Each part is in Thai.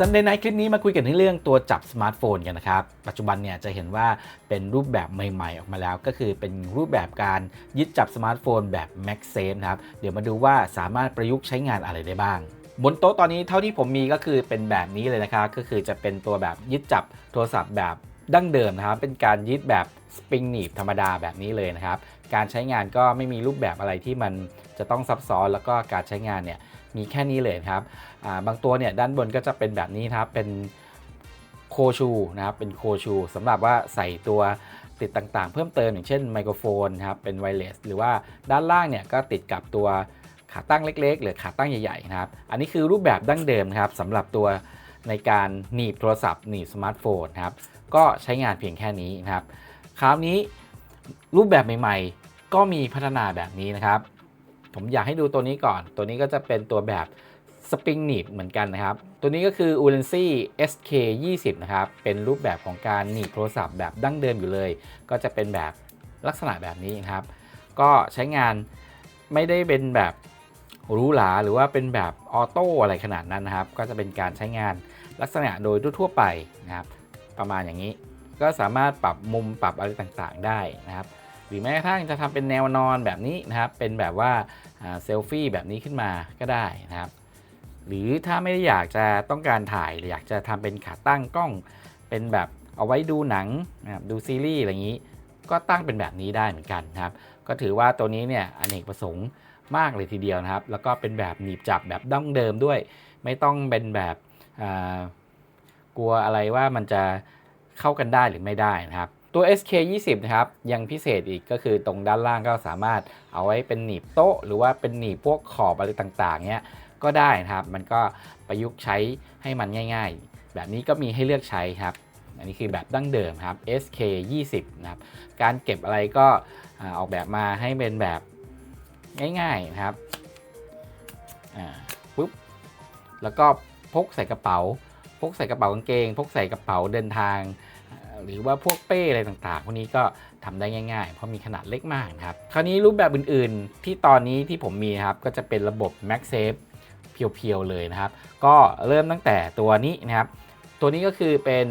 ซันเดย์ไนท์คลิปนี้มาคุยกันในเรื่องตัวจับสมาร์ทโฟนกันนะครับ ปัจจุบันเนี่ยจะเห็นว่าเป็นรูปแบบใหม่ๆ ออกมาแล้ว ก็คือเป็นรูปแบบการยึดจับสมาร์ทโฟนแบบ MagSafe นะครับ เดี๋ยวมาดูว่าสามารถประยุกต์ใช้งานอะไรได้บ้าง บนโต๊ะตอนนี้เท่าที่ผมมีก็คือเป็นแบบนี้เลยนะครับ ก็คือจะเป็นตัวแบบยึดจับโทรศัพท์แบบดั้งเดิมนะครับ เป็นการยึดแบบสปริงหนีบธรรมดาแบบนี้เลยนะครับ การใช้งานก็ไม่มีรูปแบบอะไรที่มันจะต้องซับซ้อนแล้วก็การใช้งานเนี่ย มีแค่นี้เลยครับอ่าบางตัวเนี่ยด้านบนก็จะเป็นแบบนี้ครับเป็นโคชูนะครับเป็นโคชูสำหรับว่าใส่ตัวติดต่างๆ เพิ่มเติมอย่างเช่นไมโครโฟนครับเป็นไวเลสหรือว่าด้านล่างเนี่ยก็ติดกับตัวขาตั้งเล็ก ๆ หรือขาตั้งใหญ่ๆนะครับ อันนี้คือรูปแบบดั้งเดิมครับสำหรับตัวในการหนีบโทรศัพท์หนีบสมาร์ทโฟนครับก็ใช้งานเพียงแค่นี้นะครับ คราวนี้รูปแบบใหม่ๆ ก็มีพัฒนาแบบนี้นะครับ ผมอยากให้ดูตัวนี้ก่อน ตัวนี้ก็จะเป็นตัวแบบสปริงหนีบเหมือนกันนะครับ ตัวนี้ก็คือ u l e n c y SK 20นะครับ เป็นรูปแบบของการหนีบโทรศัพท์แบบดั้งเดิมอยู่เลย ก็จะเป็นแบบลักษณะแบบนี้นะครับ ก็ใช้งานไม่ได้เป็นแบบหรูหราหรือว่าเป็นแบบออโต้อะไรขนาดนั้นนะครับ ก็จะเป็นการใช้งานลักษณะโดยทั่วไปนะครับ ประมาณอย่างนี้ ก็สามารถปรับมุมปรับอะไรต่างๆได้นะครับ หรือแม้กระทั่งจะทำเป็นแนวนอนแบบนี้นะครับ เป็นแบบว่าเซลฟี่แบบนี้ขึ้นมาก็ได้นะครับ หรือถ้าไม่ได้อยากจะต้องการถ่ายหรืออยากจะทำเป็นขาตั้งกล้อง เป็นแบบเอาไว้ดูหนังนะครับดูซีรีส์อะไรอย่างนี้ ก็ตั้งเป็นแบบนี้ได้เหมือนกันนะครับ ก็ถือว่าตัวนี้เนี่ยอเนกประสงค์มากเลยทีเดียวนะครับ แล้วก็เป็นแบบหนีบจับแบบดั้งเดิมด้วย ไม่ต้องเป็นแบบกลัวอะไรว่ามันจะเข้ากันได้หรือไม่ได้นะครับ ตัว SK 20 นะครับยังพิเศษอีกก็คือตรงด้านล่างก็สามารถเอาไว้เป็นหนีบโต๊ะ หรือว่าเป็นหนีบพวกขอบอะไรต่างๆเนี้ยก็ได้นะครับ มันก็ประยุกต์ใช้ให้มันง่าย ๆ แบบนี้ก็มีให้เลือกใช้ครับ อันนี้คือแบบดั้งเดิมครับ SK 20 นะครับ การเก็บอะไรก็อออกแบบมาให้เป็นแบบง่ายๆนะครับอ่าปุ๊บแล้วก็พกใส่กระเป๋า พกใส่กระเป๋ากางเกง พกใส่กระเป๋าเดินทาง หรือว่าพวกเป้อะไรต่างๆ พวกนี้ก็ทำได้ง่ายๆ เพราะมีขนาดเล็กมากนะครับ คราวนี้รูปแบบอื่นๆ ที่ตอนนี้ที่ผมมีครับ ก็จะเป็นระบบ MagSafe เพียวๆ เลยนะครับ ก็เริ่มตั้งแต่ตัวนี้นะครับ ตัวนี้ก็คือเป็น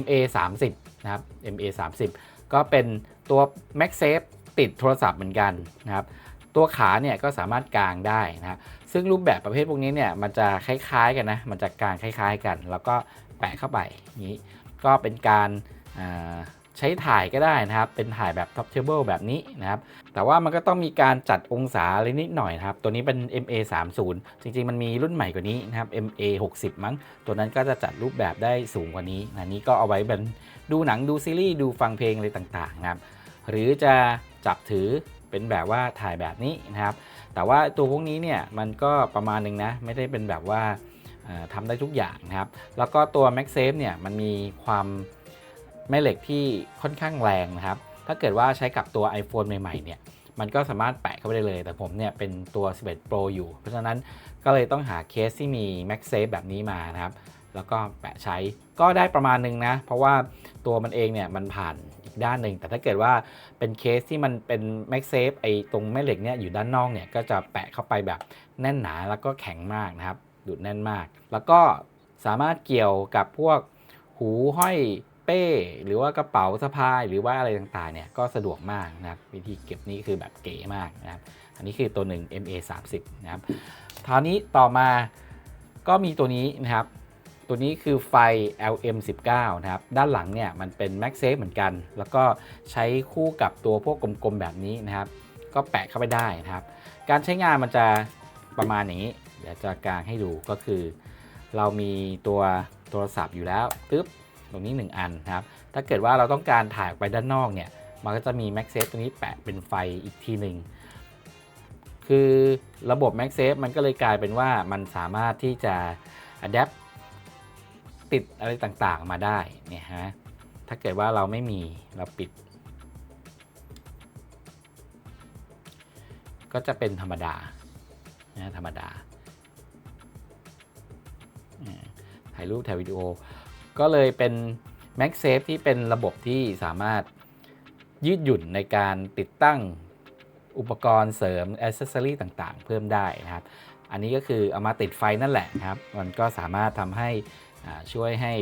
MA 3 0นะครับ MA 3 0ก็เป็นตัว MagSafe ติดโทรศัพท์เหมือนกันนะครับ ตัวขาเนี่ยก็สามารถกางได้นะครับซึ่งรูปแบบประเภทพวกนี้เนี่ยมันจะคล้ายๆกันนะ มันจะกางคล้ายๆกัน แล้วก็แปะเข้าไปนี้ ก็เป็นการ ใช้ถ่ายก็ได้นะครับ เป็นถ่ายแบบ top table แบบนี้นะครับ แต่ว่ามันก็ต้องมีการจัดองศาอะไรนิดหน่อยนะครับ ตัวนี้เป็น MA 3 0จริงๆ มันมีรุ่นใหม่กว่านี้นะครับ MA 60มั้ง ตัวนั้นก็จะจัดรูปแบบได้สูงกว่านี้นะนี้ก็เอาไว้เป็นดูหนังดูซีรีส์ดูฟังเพลงอะไรต่างๆนะครับ หรือจะจับถือเป็นแบบว่าถ่ายแบบนี้นะครับ แต่ว่าตัวพวกนี้เนี่ยมันก็ประมาณหนึงนะ ไม่ได้เป็นแบบว่าเอ่อทำได้ทุกอย่างนะครับ แล้วก็ตัว MagSafe เนี่ยมันมีความ แม่เหล็กที่ค่อนข้างแรงนะครับ ถ้าเกิดว่าใช้กับตัว iPhone ใหม่ๆเนี่ยมันก็สามารถแปะเข้าไปได้เลย แต่ผมเนี่ยเป็นตัว 11 Pro อยู่ เพราะฉะนั้นก็เลยต้องหาเคสที่มี MagSafe แบบนี้มานะครับ แล้วก็แปะใช้ก็ได้ประมาณหนึงนะ เพราะว่าตัวมันเองเนี่ยมันผ่านอีกด้านหนึ่ง แต่ถ้าเกิดว่าเป็นเคสที่มันเป็น MagSafe ไอ้ตรงแม่เหล็กเนี่ยอยู่ด้านนอกเนี่ยก็จะแปะเข้าไปแบบแน่นหนาแล้วก็แข็งมากนะครับดูดแน่นมาก แล้วก็สามารถเกี่ยวกับพวกหูห้อย เป้ หรือว่ากระเป๋าสะพายหรือว่าอะไรต่างๆเนี่ยก็สะดวกมากนะครับวิธีเก็บนี้คือแบบเก๋มากนะครับ อันนี้คือตัวหนึ่ง MA 3 0นะครับคราวนี้ต่อมาก็มีตัวนี้นะครับ ตัวนี้คือไฟ LM19 นะครับ ด้านหลังเนี่ยมันเป็น MagSafe เหมือนกัน แล้วก็ใช้คู่กับตัวพวกกลมๆแบบนี้นะครับ ก็แปะเข้าไปได้นะครับ การใช้งานมันจะประมาณอย่างนี้ เดี๋ยวจะกางให้ดูก็คือ เรามีตัวโทรศัพท์อยู่แล้วปึ๊บ ตรงนี้ 1 อันนะครับ ถ้าเกิดว่าเราต้องการถ่ายออกไปด้านนอกเนี่ย มันก็จะมี MagSafe ตัวนี้แปะเป็นไฟอีกทีหนึ่ง คือระบบ MagSafe มันก็เลยกลายเป็นว่ามันสามารถที่จะ adapt ติดอะไรต่างๆมาได้เนี่ยฮะ ถ้าเกิดว่าเราไม่มีเราปิด ก็จะเป็นธรรมดานะธรรมดาอ่าถ่ายรูปถ่ายวิดีโอ ก็เลยเป็น MagSafe ที่เป็นระบบที่สามารถยืดหยุ่นในการติดตั้งอุปกรณ์เสริมอ c เซสซอรีต่างๆ เพิ่มได้นะครับ อันนี้ก็คือเอามาติดไฟนั่นแหละครับ มันก็สามารถทำให้ช่วยให้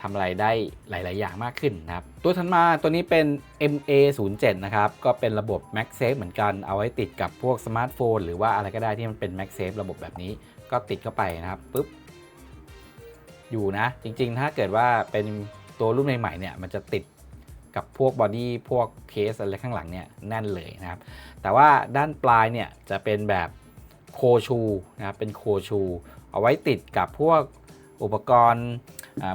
ทำอะไรได้หลาย ๆ อย่างมากขึ้นนะครับ ตัวถัดมาตัวนี้เป็น MA07 นะครับ ก็เป็นระบบ MagSafe เหมือนกัน เอาไว้ติดกับพวกสมาร์ทโฟน หรือว่าอะไรก็ได้ที่มันเป็น MagSafe ระบบแบบนี้ ก็ติดเข้าไปนะครับปุ๊บ อยู่นะ จริง ๆ ถ้าเกิดว่าเป็นตัวรุ่นใหม่ๆเนี่ยมันจะติดกับพวกบอดี้พวกเคสอะไรข้างหลังเนี่ยแน่นเลยนะครับ แต่ว่าด้านปลายเนี่ยจะเป็นแบบโคชูนะครับเป็นโคชู เอาไว้ติดกับพวกอุปกรณ์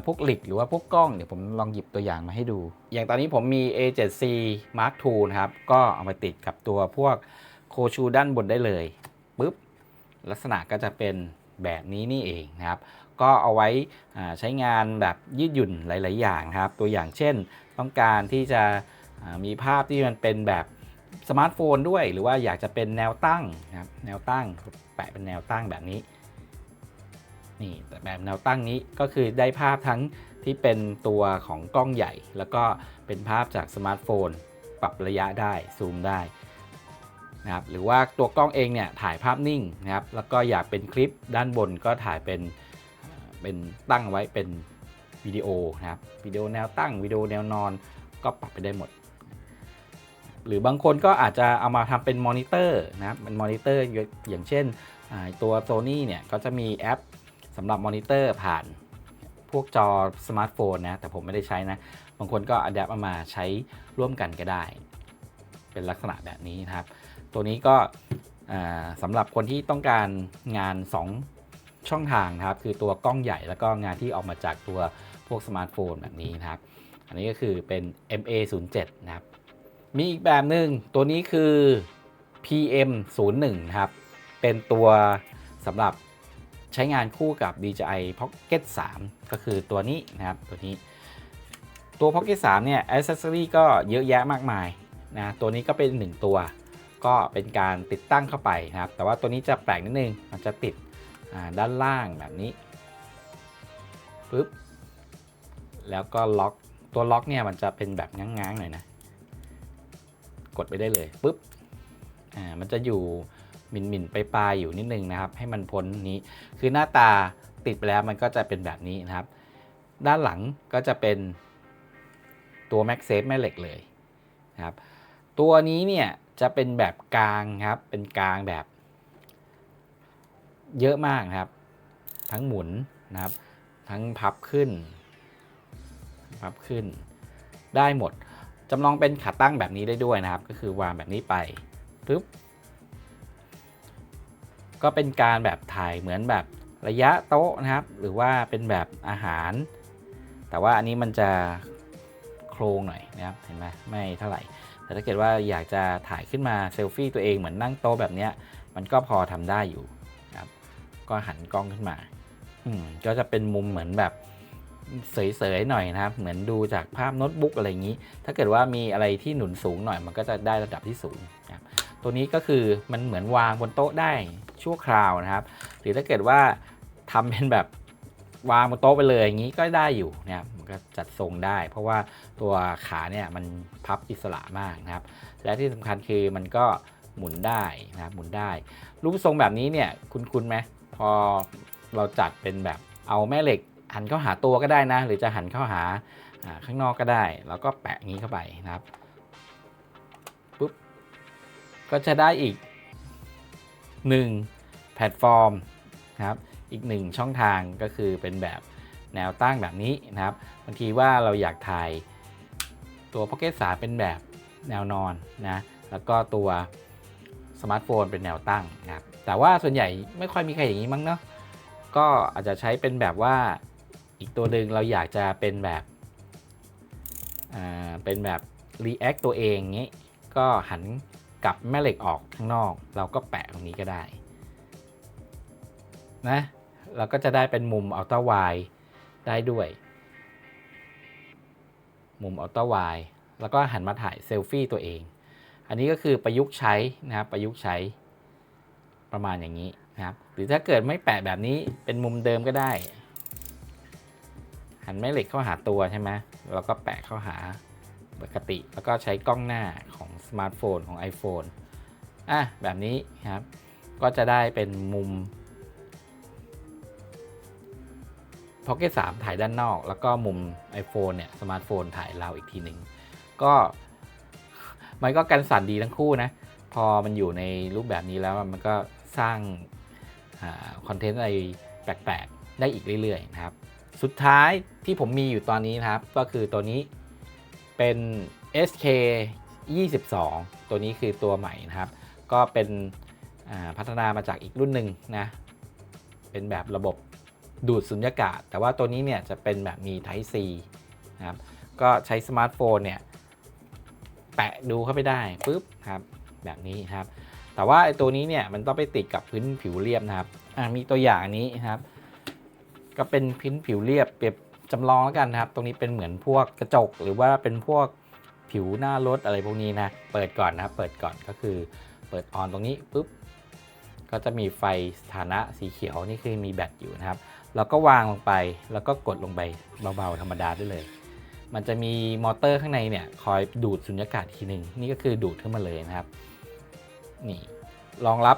พวกหลิกหรือว่าพวกกล้องเดี๋ยวผมลองหยิบตัวอย่างมาให้ดู อย่างตอนนี้ผมมี A7C Mark II นะครับ ก็เอามาติดกับตัวพวกโคชูด้านบนได้เลยปุ๊บลักษณะก็จะเป็นแบบนี้นี่เองนะครับ ก็เอาไว้ใช้งานแบบยืดหยุ่นหลาย ๆ อย่างครับ ตัวอย่างเช่น ต้องการที่จะมีภาพที่มันเป็นแบบสมาร์ทโฟนด้วย หรือว่าอยากจะเป็นแนวตั้งนะครับแนวตั้งแปะเป็นแนวตั้งแบบนี้นี่แต่แบบแนวตั้งนี้ก็คือได้ภาพทั้งที่เป็นตัวของกล้องใหญ่ แล้วก็เป็นภาพจากสมาร์ทโฟน ปรับระยะได้ซูมได้นะครับหรือว่าตัวกล้องเองเนี่ยถ่ายภาพนิ่งนะครับแล้วก็อยากเป็นคลิปด้านบนก็ถ่ายเป็น เป็นตั้งไว้เป็นวิดีโอนะครับวิดีโอแนวตั้งวิดีโอแนวนอนก็ปรับไปได้หมด หรือบางคนก็อาจจะเอามาทำเป็นมอนิเตอร์นะครับเป็นมอนิเตอร์อย่างเช่นตัว Sony เนี่ยก็จะมีแอปสำหรับมอนิเตอร์ผ่านพวกจอสมาร์ทโฟนนะแต่ผมไม่ได้ใช้นะ บางคนก็อัดแอปเอามาใช้ร่วมกันก็ได้ เป็นลักษณะแบบนี้นะครับ ตัวนี้ก็อ่าสำหรับคนที่ต้องการงาน 2 ช่องทางนะครับ คือตัวกล้องใหญ่แล้วก็งานที่ออกมาจากตัวพวกสมาร์ทโฟนแบบนี้นะครับ อันนี้ก็คือเป็น MA07 นะครับ มีอีกแบบหนึ่งตัวนี้คือ PM01 นะครับ เป็นตัวสำหรับใช้งานคู่กับ DJI Pocket 3 ก็คือตัวนี้นะครับตัวนี้ ตัว Pocket 3เนี่ย Accessory ก็เยอะแยะมากมายนะตัวนี้ก็เป็นหนึ่งตัว ก็เป็นการติดตั้งเข้าไปนะครับ แต่ว่าตัวนี้จะแปลกนิดนึง มันจะติด ด้านล่างแบบนี้ปึ๊บแล้วก็ล็อกตัวล็อกเนี่ยมันจะเป็นแบบง้างๆหน่อยนะ กดไปได้เลยปุ๊บอ่ามันจะอยู่หมินหมินไปปลายอยู่นิดนึงนะครับ ให้มันพ้นนี้คือหน้าตาติดไปแล้วมันก็จะเป็นแบบนี้นะครับ ด้านหลังก็จะเป็นตัว Max Safe แม่เหล็กเลยนะครับ ตัวนี้เนี่ยจะเป็นแบบกลางครับ เป็นกลางแบบ เยอะมากนะครับ ทั้งหมุนนะครับ ทั้งพับขึ้น พับขึ้น ได้หมดจำลองเป็นขาตั้งแบบนี้ได้ด้วยนะครับ ก็คือวางแบบนี้ไปปึ๊บก็เป็นการแบบถ่ายเหมือนแบบระยะโต๊ะนะครับ หรือว่าเป็นแบบอาหาร แต่ว่าอันนี้มันจะโครงหน่อยนะครับเห็นไหมไม่เท่าไหร่ แต่ถ้าเกิดว่าอยากจะถ่ายขึ้นมาเซลฟี่ตัวเองเหมือนนั่งโต๊ะแบบนี้มันก็พอทำได้อยู่ ก็หันกล้องขึ้นมา อืมก็จะเป็นมุมเหมือนแบบเสยๆหน่อยนะครับ เหมือนดูจากภาพโน้ตบุ๊กอะไรอย่างนี้ ถ้าเกิดว่ามีอะไรที่หนุนสูงหน่อยมันก็จะได้ระดับที่สูงนะครับตัวนี้ก็คือมันเหมือนวางบนโต๊ะได้ชั่วคราวนะครับ หรือถ้าเกิดว่าทำเป็นแบบวางบนโต๊ะไปเลยอย่างนี้ก็ได้อยู่นะครับมันก็จัดทรงได้ เพราะว่าตัวขาเนี่ยมันพับอิสระมากนะครับ และที่สำคัญคือมันก็หมุนได้นะครับหมุนได้ รูปทรงแบบนี้เนี่ยคุ้นๆไหม พอเราจัดเป็นแบบเอาแม่เหล็กหันเข้าหาตัวก็ได้นะ หรือจะหันเข้าหาข้างนอกก็ได้ แล้วก็แปะงนี้เข้าไปนะครับปุ๊บก็จะได้อีก 1 แพลตฟอร์มนะครับอีก 1 ช่องทางก็คือเป็นแบบแนวตั้งแบบนี้นะครับบางทีว่าเราอยากถ่ายตัว Pocket 3เป็นแบบแนวนอนนะแล้วก็ตัว มาร์ทโฟนเป็นแนวตั้งนะครับแต่ว่าส่วนใหญ่ไม่ค่อยมีใครอย่างนี้มั้งเนาะก็อาจจะใช้เป็นแบบว่าอีกตัวหนึ่งเราอยากจะเป็นแบบอ่าเป็นแบบ React ตัวเองงี้ก็หันกลับแม่เหล็กออกข้างนอก เราก็แปะตรงนี้ก็ได้นะเราก็จะได้เป็นมุมอัลตร้าไวได้ด้วย มุมอัลตร้าไวแล้วก็หันมาถ่ายเซลฟี่ตัวเอง อันนี้ก็คือประยุกต์ใช้นะครับประยุกต์ใช้ประมาณอย่างนี้นะครับหรือถ้าเกิดไม่แปะแบบนี้เป็นมุมเดิมก็ได้ หันแม่เหล็กเข้าหาตัวใช่ไหมเราก็แปะเข้าหาปกติ แล้วก็ใช้กล้องหน้าของสมาร์ทโฟนของ iPhone อะแบบนี้ครับ ก็จะได้เป็นมุม Pocket 3 ถ่ายด้านนอก แล้วก็มุม iPhone เนี่ยสมาร์ทโฟนถ่ายเราอีกทีหนึ่งก็ มันก็กันสั่นดีทั้งคู่นะ พอมันอยู่ในรูปแบบนี้แล้วมันก็สร้างคอนเทนต์อะไรแปลกๆ ได้อีกเรื่อยๆนะครับ สุดท้ายที่ผมมีอยู่ตอนนี้นะครับ ก็คือตัวนี้เป็น SK 22 ตัวนี้คือตัวใหม่นะครับ ก็เป็นพัฒนามาจากอีกรุ่นหนึ่งนะ เป็นแบบระบบดูดสุญญากาศ แต่ว่าตัวนี้เนี่ยจะเป็นแบบมี Type C นะครับ ก็ใช้สมาร์ทโฟนเนี่ย แปะดูเข้าไปได้ปุ๊บครับแบบนี้ครับ แต่ว่าไอ้ตัวนี้เนี่ยมันต้องไปติดกับพื้นผิวเรียบนะครับอ่ามีตัวอย่างอันนี้ครับ ก็เป็นพื้นผิวเรียบเปรียบจำลองแล้วกันนะครับ ตรงนี้เป็นเหมือนพวกกระจก หรือว่าเป็นพวกผิวหน้ารถอะไรพวกนี้นะเปิดก่อนนะครับ เปิดก่อนก็คือเปิดออนตรงนี้ปุ๊บก็จะมีไฟสถานะสีเขียวนี่คือมีแบตอยู่นะครับ แล้วก็วางลงไปแล้วก็กดลงไปเบาๆธรรมดาได้เลย มันจะมีมอเตอร์ข้างในเนี่ยคอยดูดสุญญากาศทีหนึ่งนี่ก็คือดูดขึ้นมาเลยนะครับนี่รองรับ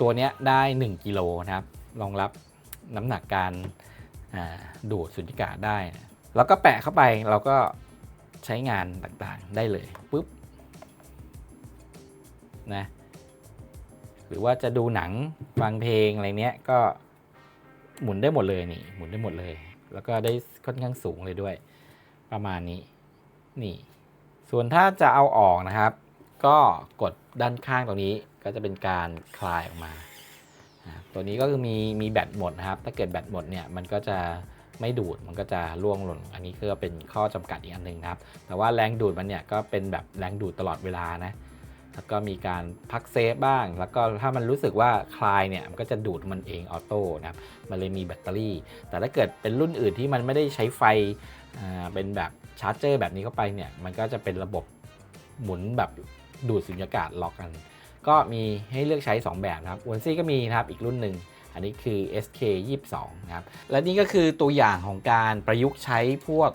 ตัวเนี้ยได้ 1กิโลนะครับรองรับน้ำหนักการดูดสุญญากาศได้ แล้วก็แปะเข้าไปเราก็ใช้งานต่างๆได้เลยปุ๊บนะหรือว่าจะดูหนังฟังเพลงอะไรเนี้ยก็หมุนได้หมดเลยนี่หมุนได้หมดเลย แล้วก็ได้ค่อนข้างสูงเลยด้วย ประมาณนี้ นี่ ส่วนถ้าจะเอาออกนะครับ ก็กดด้านข้างตรงนี้ก็จะเป็นการคลายออกมา ตัวนี้ก็คือมีมีแบตหมดนะครับ ถ้าเกิดแบตหมดเนี่ยมันก็จะไม่ดูดมันก็จะร่วงหล่น อันนี้ก็เป็นข้อจำกัดอีกอันหนึ่งครับ แต่ว่าแรงดูดมันเนี่ยก็เป็นแบบแรงดูดตลอดเวลานะ แล้วก็มีการพักเซฟบ้าง แล้วก็ถ้ามันรู้สึกว่าคลายเนี่ยมันก็จะดูดมันเองออโต้นะครับ มันเลยมีแบตเตอรี่ แต่ถ้าเกิดเป็นรุ่นอื่นที่มันไม่ได้ใช้ไฟ เป็นแบบชาร์จเจอร์แบบนี้เข้าไปเนี่ย มันก็จะเป็นระบบหมุนแบบดูดสุญญากาศล็อกกัน ก็มีให้เลือกใช้ 2 แบบนะครับวนซี่ก็มีนะครับอีกรุ่นหนึ่ง อันนี้คือ SK 22นะครับ และนี่ก็คือตัวอย่างของการประยุกต์ใช้พวก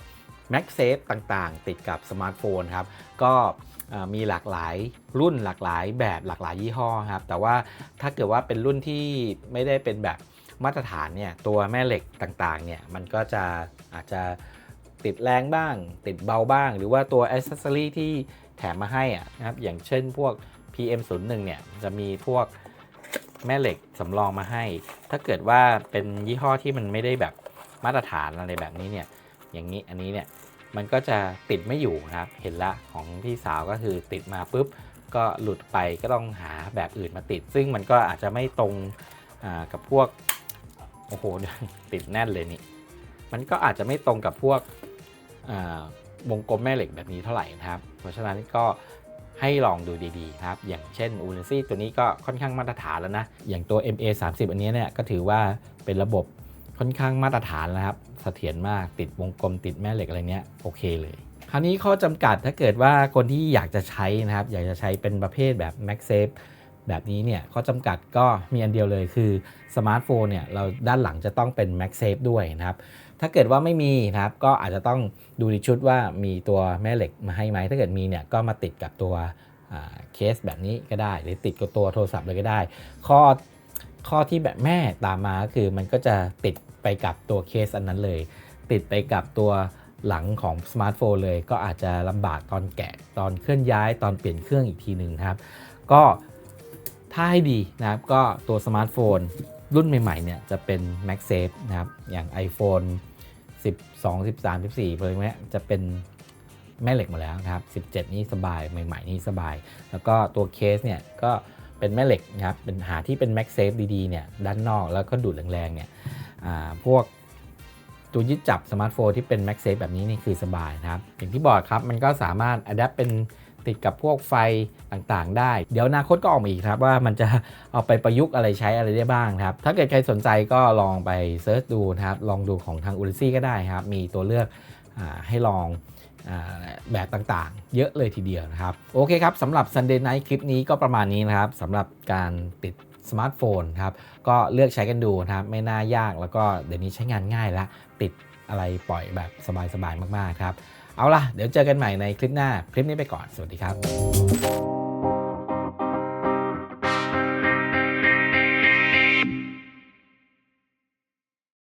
MagSafe ต่างๆ ติดกับสมาร์ทโฟนครับ ก็มีหลากหลายรุ่นหลากหลายแบบหลากหลายยี่ห้อครับ แต่ว่าถ้าเกิดว่าเป็นรุ่นที่ไม่ได้เป็นแบบมาตรฐานเนี่ยตัวแม่เหล็กต่างๆเนี่ยมันก็จะอาจจะ ติดแรงบ้าง ติดเบาบ้าง หรือว่าตัวอ c เซสซอรีที่แถมมาให้อะนะครับอย่างเช่นพวก PM01 เนี่ยจะมีพวกแม่เหล็กสำรองมาให้ ถ้าเกิดว่าเป็นยี่ห้อที่มันไม่ได้แบบมาตรฐานอะไรแบบนี้เนี่ย อย่างนี้อันนี้เนี่ยมันก็จะติดไม่อยู่นะครับ เห็นละของพี่สาวก็คือติดมาปุ๊บก็หลุดไปก็ต้องหาแบบอื่นมาติด ซึ่งมันก็อาจจะไม่ตรงกับพวก โอ้โห ติดแน่นเลยนี่ มันก็อาจจะไม่ตรงกับพวก วงกลมแม่เหล็กแบบนี้เท่าไหร่นะครับ เพราะฉะนั้นก็ให้ลองดูดีๆนะครับ อย่างเช่น u n i c y ตัวนี้ก็ค่อนข้างมาตรฐานแล้วนะ อย่างตัว MA 30อันนี้เนี่ยก็ถือว่าเป็นระบบค่อนข้างมาตรฐานแล้วครับเสถียรมากติดวงกลมติดแม่เหล็กอะไรเนี้ยโอเคเลยคราวนี้ข้อจำกัดถ้าเกิดว่าคนที่อยากจะใช้นะครับ อยากจะใช้เป็นประเภทแบบ MagSafe แบบนี้เนี่ยข้อจำกัดก็มีอันเดียวเลยคือสมาร์ทโฟนเนี่ยเราด้านหลังจะต้องเป็น MagSafe ด้วยนะครับ ถ้าเกิดว่าไม่มีนะครับก็อาจจะต้องดูในชุดว่ามีตัวแม่เหล็กมาให้ไหมถ้าเกิดมีเนี่ยก็มาติดกับตัวเคสแบบนี้ก็ได้ หรือติดกับตัวโทรศัพท์เลยก็ได้ ข้อข้อที่แบบแม่ตามมาก็คือมันก็จะติดไปกับตัวเคสอันนั้นเลย ติดไปกับตัวหลังของสมาร์ทโฟนเลย ก็อาจจะลำบากตอนแกะตอนเคลื่อนย้ายตอนเปลี่ยนเครื่องอีกทีหนึ่งครับ ก็ถ้าให้ดีนะครับก็ตัวสมาร์ทโฟนรุ่นใหม่ๆเนี่ยจะเป็น MagSafe นะครับอย่าง iPhone 12 13 14อะไรเงี้ยจะเป็นแม่เหล็กหมดแล้วนะครับ 17 นี่สบายใหม่ ๆ นี่สบาย แล้วก็ตัวเคสเนี่ยก็เป็นแม่เหล็กนะครับเป็นหาที่เป็นแม็กเซฟดีๆเนี่ยด้านนอกแล้วก็ดูดแรงๆเนี่ยพวกตัวยึดจับสมาร์ทโฟนที่เป็นแม็กเซฟแบบนี้นี่คือสบายนะครับ อย่างที่บอกครับมันก็สามารถอัดแอปเป็น ติดกับพวกไฟต่างๆ ได้ เดี๋ยวอนาคตก็ออกมาอีกครับว่ามันจะเอาไปประยุกต์อะไรใช้อะไรได้บ้างครับ ถ้าเกิดใครสนใจก็ลองไปเซิร์ชดูนะครับ ลองดูของทางอุลซี่ก็ได้ครับ มีตัวเลือกอให้ลองแบบต่างๆ เยอะเลยทีเดียวนะครับ โอเคครับสำหรับ Sunday Night คลิปนี้ก็ประมาณนี้นะครับสำหรับการติดสมาร์ทโฟนครับ ก็เลือกใช้กันดูนะครับ ไม่น่ายากแล้วก็เดี๋ยวนี้ใช้งานง่ายล้วติดอะไรปล่อยแบบสบายๆมากๆครับ เอาล่ะ เดี๋ยวเจอกันใหม่ในคลิปหน้า คลิปนี้ไปก่อน สวัสดีครับ